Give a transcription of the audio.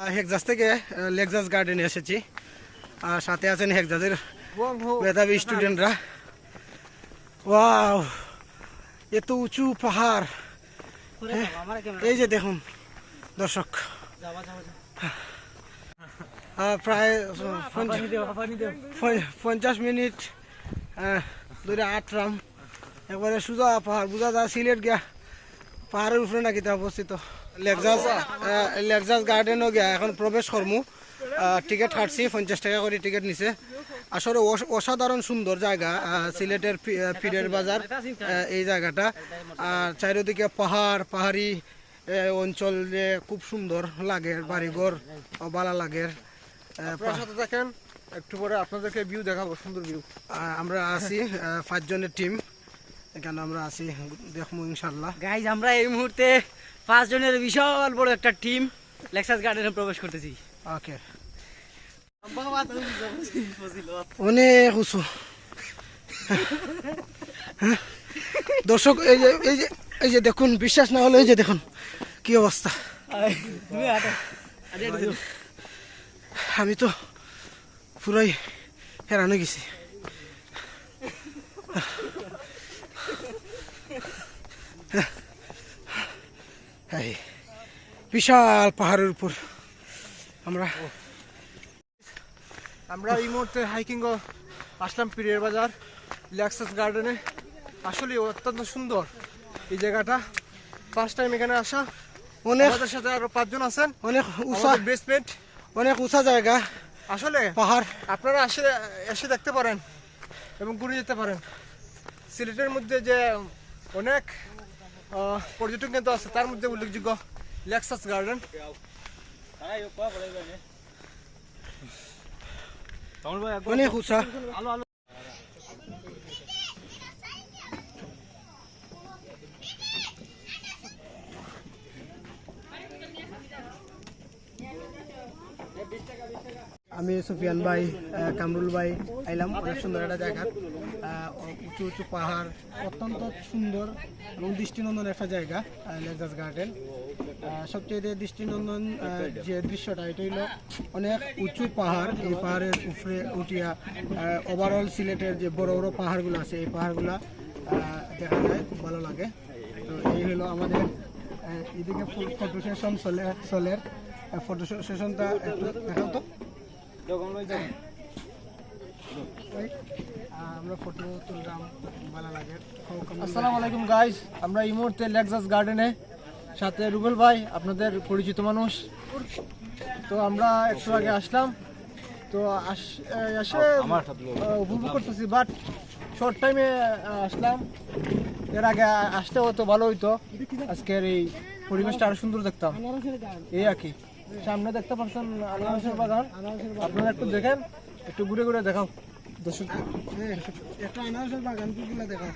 হেকজাস থেকে লেকজাস গার্ডেনে এসেছি। আর সাথে আছেন হেকজাসের মেধাবী স্টুডেন্টরা ওয়াও এত উঁচু পাহাড়। এই যে দেখুন দর্শক। প্রায় পঞ্চ- পঞ্চ- পঞ্চাশ মিনিট আহ, আট রাম একবারে সুজা পাহাড় বুঝা যা সিলেট গিয়া। পাহাড়ের উপরে নাকি তা অবস্থিত? লেকজাস লেকজাস গার্ডেনও গিয়া এখন প্রবেশ করমু। টিকিট কাটছি পঞ্চাশ টাকা করে টিকিট নিছে। আসলে অসাধারণ সুন্দর জায়গা সিলেটের পীরের বাজার এই জায়গাটা। আর চারিদিকে পাহাড় পাহাড়ি অঞ্চল যে খুব সুন্দর লাগে বাড়িঘর ভালো লাগে। দেখেন একটু পরে আপনাদেরকে ভিউ দেখাবো সুন্দর ভিউ আমরা আছি পাঁচজনের টিম এখানে আমরা আছি দেখব ইনশাল্লাহ গাইজ আমরা এই মুহূর্তে পাঁচ জনের বিশাল বড় একটা টিম লেক্সাস গার্ডেনে প্রবেশ করতেছি। ওকে অনেক উঁচু। হ্যাঁ? দর্শক এই যে এই যে এই যে দেখুন বিশ্বাস না হলে এই যে দেখুন কি অবস্থা। আমি তো পুরাই হেরানো গেছি। বিশাল পাহাড়ের উপর আমরা আমরা এই মুহূর্তে হাইকিং আসলাম পীরের বাজার ল্যাক্সাস গার্ডেনে আসলে অত্যন্ত সুন্দর এই জায়গাটা। ফার্স্ট টাইম এখানে আসা। অনেক আমাদের সাথে আরও পাঁচজন আছেন। অনেক উঁচা বেসমেন্ট অনেক উঁচা জায়গা। আসলে পাহাড়। আপনারা আসে এসে দেখতে পারেন এবং ঘুরে যেতে পারেন। সিলেটের মধ্যে যে অনেক আহ, পর্যটন কেন্দ্র আছে। তার মধ্যে উল্লেখযোগ্য লেক্সাস গার্ডেন আমি সুফিয়ান ভাই কামরুল ভাই আইলাম। অনেক সুন্দর একটা জায়গা। উঁচু উঁচু পাহাড়, অত্যন্ত সুন্দর এবং দৃষ্টিনন্দন একটা জায়গা লেজাস গার্ডেন। সবচেয়ে দৃষ্টিনন্দন যে দৃশ্যটা, এটা হলো অনেক উঁচু পাহাড়। এই পাহাড়ের উপরে উঠিয়া ওভারঅল সিলেটের যে বড় বড় পাহাড়গুলো আছে, এই পাহাড়গুলো দেখা যায়, খুব ভালো লাগে। তো এই হলো আমাদের এদিকে ফটো সেশন চলে চলের ফটো সেশনটা একটু দেখাও তো। আসসালামু আলাইকুম গাইস আমরা এই মুহূর্তে লেক্সাস গার্ডেনে সাথে রুবেল ভাই আপনাদের পরিচিত মানুষ। তো আমরা একটু আগে আসলাম। তো এসে উপভোগ করতেছি বাট শর্ট টাইমে আসলাম। এর আগে আসতে হতো ভালো হইতো আজকের এই পরিবেশটা আরও সুন্দর দেখতাম। এই আর কি। সামনে দেখতে পাচ্ছেন আনারসের বাগান। আপনারা একটু দেখেন, একটু ঘুরে ঘুরে দেখাও। দর্শক একটা আনারসের বাগানগুলো দেখা